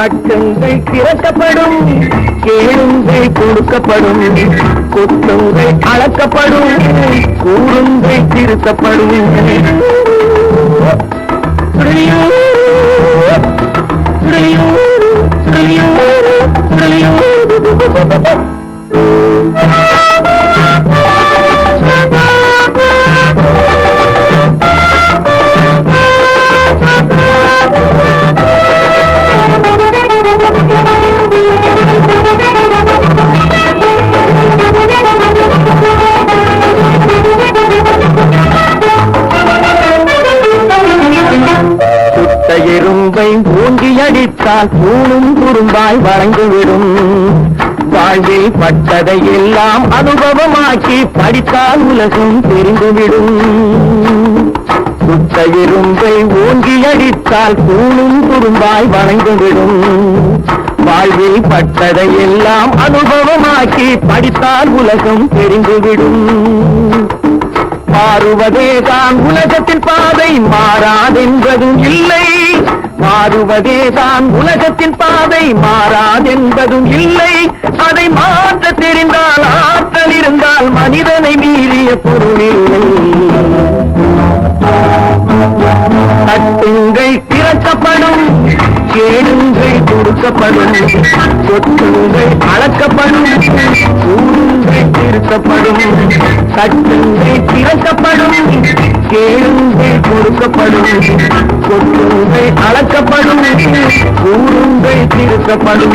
கட்டுங்கள் திறக்கப்படும் கேளுங்கள் கொடுக்கப்படும் கொத்துங்கள் அளக்கப்படும் கூறுங்கள் திருத்தப்படும் சுழியோ, சுழியோ, சுழியோ, சுழியோ. அடித்தால் தூணும் குறும்பாய் வழங்கிவிடும். வாழ்வில் பட்டதை எல்லாம் அனுபவமாக்கி படித்தால் உலகம் தெரிந்துவிடும். சுத்த இரும்பை ஓங்கி அடித்தால் தூணும் குறும்பாய் வழங்கிவிடும். வாழ்வில் பட்டதை எல்லாம் அனுபவமாக்கி படித்தால் உலகம் தெரிந்துவிடும். மாறுவதேதான் உலகத்தின் பாதை மாறாதென்பதும் இல்லை. மாறுவதேதான் உலகத்தின் பாதை மாறாதென்பதும் இல்லை. அதை மாற்ற தெரிந்தால் ஆற்றல் இருந்தால் மனிதனை மீறிய பொருளில்லை தட்டுங்கள் திறக்கப்படும் கேடுங்கள் கொடுக்கப்படும் சொத்துங்கள் அளக்கப்படும் கூறுங்கள் திருத்தப்படும் தட்டுங்கள் திறக்கப்படும் கேடுங்கள் கொடுக்கப்படும் சொத்து உண்மை அளக்கப்படும் கூறுங்கள் திருத்தப்படும்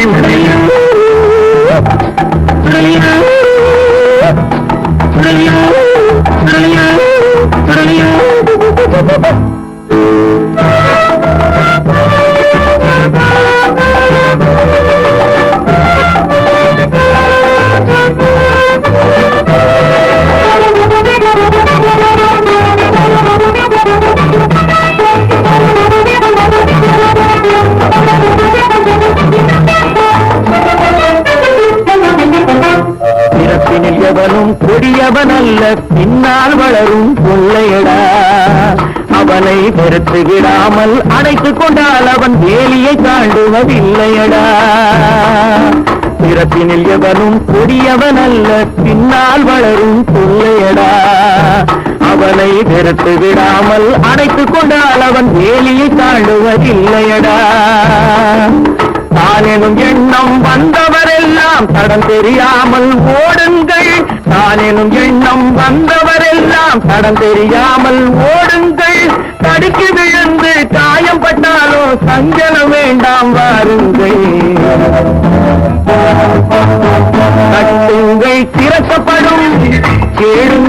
கொடியவனல்ல பின்னால் வளரும் கொள்ளையடா. அவனை வெறுத்து விடாமல் அடைத்துக் கொண்டால் அவன் வேலியை தாண்டுவதில்லையடா. பிறப்பினில் எவனும் கொடியவன் அல்ல பின்னால் வளரும் கொள்ளையடா. அவனை வெறுத்து விடாமல் அடைத்துக் கொண்டால் அவன் வேலியை தாண்டுவதில்லையடா. தானெனும் எண்ணம் வந்தவன் எல்லாம் தடம் தெரியாமல் ஓடுங்கள். தானெனும் எண்ணம் வந்தவரெல்லாம் தடம் தெரியாமல் ஓடுங்கள். தடுக்கி விழுந்து காயம் பட்டாலும் சஞ்சலம் வேண்டாம் வாருங்கள். கட்டுங்கள் திறக்கப்படும். கேளுங்கள்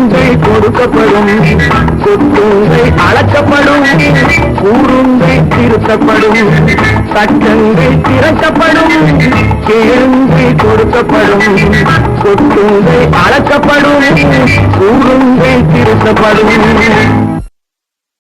கொடுக்கப்படும். சொத்துங்கள் அளக்கப்படும். கூறுங்கள் திருத்தப்படும். சட்டங்கள் திறக்கப்படும். கேளுங்கள் கொடுக்கப்படும். சொத்துங்கள் அளக்கப்படும். கூறுங்கள் திருத்தப்படும்.